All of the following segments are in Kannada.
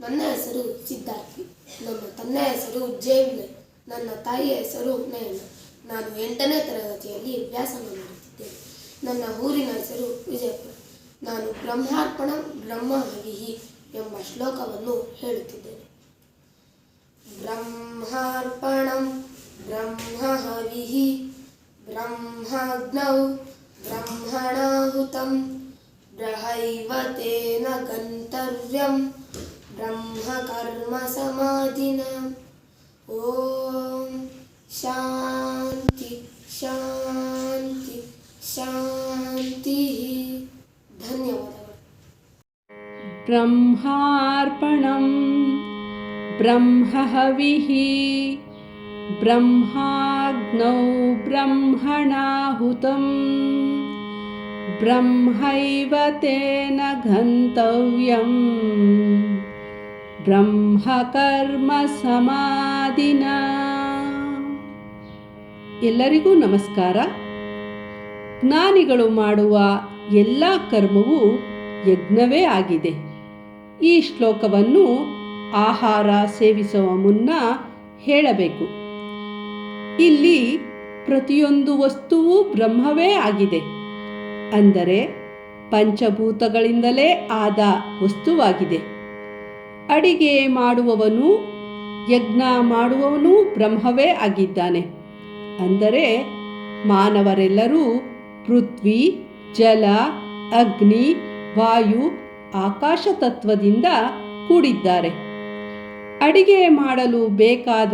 ನನ್ನ ಹೆಸರು ಸಿದ್ಧಾರ್ಥಿ. ನನ್ನ ತಂದೆಯ ಹೆಸರು ಜೇಮ್ಲೆ. ನನ್ನ ತಾಯಿಯ ಹೆಸರು ನಯನ. ನಾನು ಎಂಟನೇ ತರಗತಿಯಲ್ಲಿ ವ್ಯಾಸಂಗ ಮಾಡುತ್ತಿದ್ದೇನೆ. ನನ್ನ ಊರಿನ ಹೆಸರು ವಿಜಯಪುರ. ನಾನು ಬ್ರಹ್ಮಾರ್ಪಣ ಬ್ರಹ್ಮ ಹವಿಹಿ ಎಂಬ ಶ್ಲೋಕವನ್ನು ಹೇಳುತ್ತಿದ್ದೇನೆ. ಬ್ರಹ್ಮಾರ್ಪಣಂ ಬ್ರಹ್ಮಹವಿಹಿ ಬ್ರಹ್ಮಾಗ್ನೌ ಬ್ರಹ್ಮಣಾಹುತಂ. ಬ್ರಹೈವತೇನ ಗಂತವ್ಯಂ ब्रह्मकर्मसमाधिना। ॐ शान्ति शान्ति शान्तिः। धन्यवादः। ब्रह्मार्पणं ब्रह्महविः ब्रह्माग्नौ ब्रह्मणाहुतम् ब्रह्मैव तेन गन्तव्यम्। ಬ್ರಹ್ಮಕರ್ಮಸಮಾಧಿನ ಎಲ್ಲರಿಗೂ ನಮಸ್ಕಾರ. ಜ್ಞಾನಿಗಳು ಮಾಡುವ ಎಲ್ಲ ಕರ್ಮವೂ ಯಜ್ಞವೇ ಆಗಿದೆ. ಈ ಶ್ಲೋಕವನ್ನು ಆಹಾರ ಸೇವಿಸುವ ಮುನ್ನ ಹೇಳಬೇಕು. ಇಲ್ಲಿ ಪ್ರತಿಯೊಂದು ವಸ್ತುವು ಬ್ರಹ್ಮವೇ ಆಗಿದೆ. ಅಂದರೆ ಪಂಚಭೂತಗಳಿಂದಲೇ ಆದ ವಸ್ತುವಾಗಿದೆ. ಅಡಿಗೆ ಮಾಡುವವನು, ಯಜ್ಞ ಮಾಡುವವನು ಬ್ರಹ್ಮವೇ ಆಗಿದ್ದಾನೆ. ಅಂದರೆ ಮಾನವರೆಲ್ಲರೂ ಪೃಥ್ವಿ, ಜಲ, ಅಗ್ನಿ, ವಾಯು ಆಕಾಶ ತತ್ವದಿಂದ ಕೂಡಿದ್ದಾರೆ. ಅಡಿಗೆ ಮಾಡಲು ಬೇಕಾದ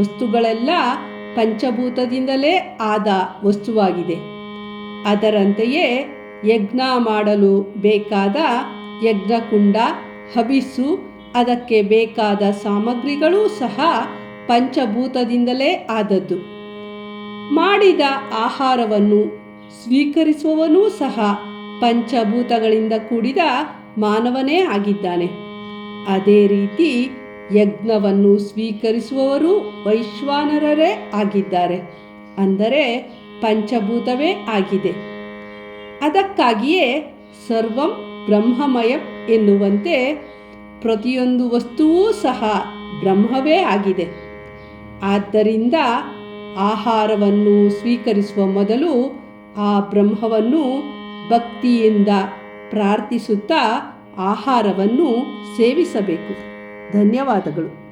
ವಸ್ತುಗಳೆಲ್ಲ ಪಂಚಭೂತದಿಂದಲೇ ಆದ ವಸ್ತುವಾಗಿದೆ. ಅದರಂತೆಯೇ ಯಜ್ಞ ಮಾಡಲು ಬೇಕಾದ ಯಜ್ಞಕುಂಡ ಹಬಿಸ್ಸು ಅದಕ್ಕೆ ಬೇಕಾದ ಸಾಮಗ್ರಿಗಳೂ ಸಹ ಪಂಚಭೂತದಿಂದಲೇ ಆದದ್ದು. ಮಾಡಿದ ಆಹಾರವನ್ನು ಸ್ವೀಕರಿಸುವವನೂ ಸಹ ಪಂಚಭೂತಗಳಿಂದ ಕೂಡಿದ ಮಾನವನೇ ಆಗಿದ್ದಾನೆ. ಅದೇ ರೀತಿ ಯಜ್ಞವನ್ನು ಸ್ವೀಕರಿಸುವವರು ವೈಶ್ವಾನರರೇ ಆಗಿದ್ದಾರೆ. ಅಂದರೆ ಪಂಚಭೂತವೇ ಆಗಿದೆ. ಅದಕ್ಕಾಗಿಯೇ ಸರ್ವಂ ಬ್ರಹ್ಮಮಯಂ ಎನ್ನುವಂತೆ ಪ್ರತಿಯೊಂದು ವಸ್ತುವೂ ಸಹ ಬ್ರಹ್ಮವೇ ಆಗಿದೆ. ಆದ್ದರಿಂದ ಆಹಾರವನ್ನು ಸ್ವೀಕರಿಸುವ ಮೊದಲು ಆ ಬ್ರಹ್ಮವನ್ನು ಭಕ್ತಿಯಿಂದ ಪ್ರಾರ್ಥಿಸುತ್ತಾ ಆಹಾರವನ್ನು ಸೇವಿಸಬೇಕು. ಧನ್ಯವಾದಗಳು.